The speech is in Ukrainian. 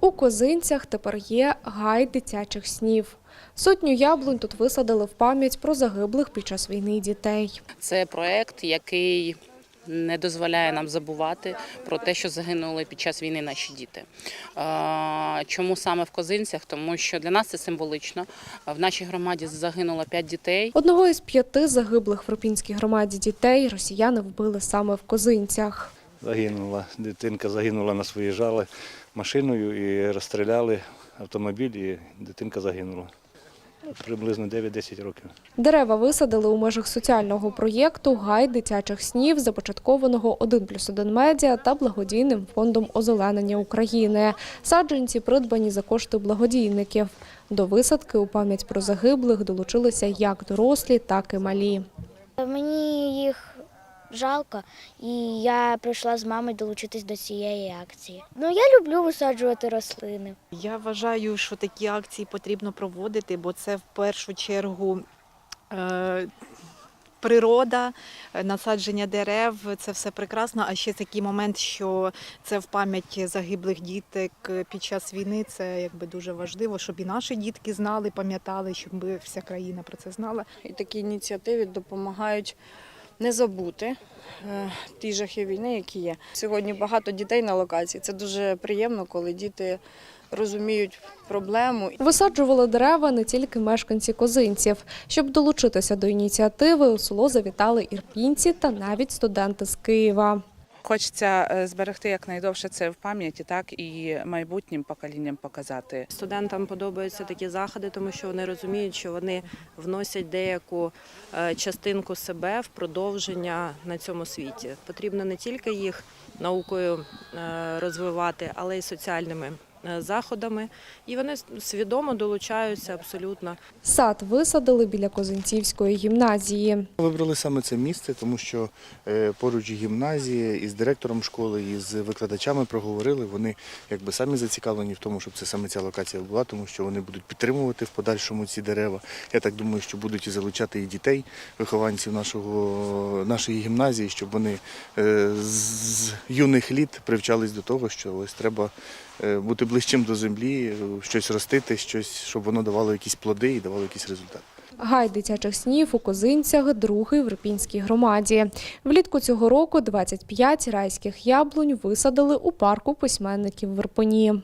У Козинцях тепер є гай дитячих снів. Сотню яблунь тут висадили в пам'ять про загиблих під час війни дітей. Це проект, який не дозволяє нам забувати про те, що загинули під час війни наші діти. Чому саме в Козинцях? Тому що для нас це символично. В нашій громаді загинуло 5 дітей. Одного із п'яти загиблих в Рупінській громаді дітей росіяни вбили саме в Козинцях. Загинула. Дитинка загинула на свої жали машиною і розстріляли автомобіль, і дитинка загинула. Приблизно 9-10 років. Дерева висадили у межах соціального проєкту Гай дитячих снів, започаткованого 1 плюс 1 медіа та благодійним фондом озеленення України. Саджанці придбані за кошти благодійників. До висадки у пам'ять про загиблих долучилися як дорослі, так і малі. Мені їх жалко, і я прийшла з мамою долучитись до цієї акції. Ну я люблю висаджувати рослини. Я вважаю, що такі акції потрібно проводити, бо це в першу чергу е, природа, е, насадження дерев це все прекрасно. А ще такий момент, що це в пам'ять загиблих діток під час війни. Це якби дуже важливо, щоб і наші дітки знали, пам'ятали, щоб вся країна про це знала. І такі ініціативи допомагають не забути е, ті жахи війни, які є. Сьогодні багато дітей на локації. Це дуже приємно, коли діти розуміють проблему. Висаджували дерева не тільки мешканці козинців. Щоб долучитися до ініціативи, у село завітали ірпінці та навіть студенти з Києва. Хочеться е, зберегти якнайдовше це в пам'яті, так і майбутнім поколінням показати. Студентам подобаються такі заходи, тому що вони розуміють, що вони вносять деяку е, частинку себе в продовження на цьому світі. Потрібно не тільки їх наукою е, розвивати, але й соціальними заходами. І вони свідомо долучаються абсолютно. Сад висадили біля Козинцівської гімназії. Вибрали саме це місце, тому що е, поруч гімназії із директором школи, і з викладачами проговорили. Вони якби самі зацікавлені в тому, щоб це саме ця локація була, тому що вони будуть підтримувати в подальшому ці дерева. Я так думаю, що будуть і залучати і дітей, вихованців нашого нашої гімназії, щоб вони е, з юних літ привчались до того, що ось треба е, бути ближчим до землі, е, щось ростити, щось, щоб воно давало якісь плоди і давало якийсь результат. Гай дитячих снів у Козинцях, другий в Рипінській громаді. Влітку цього року 25 райських яблунь висадили у парку письменників в Ірпені.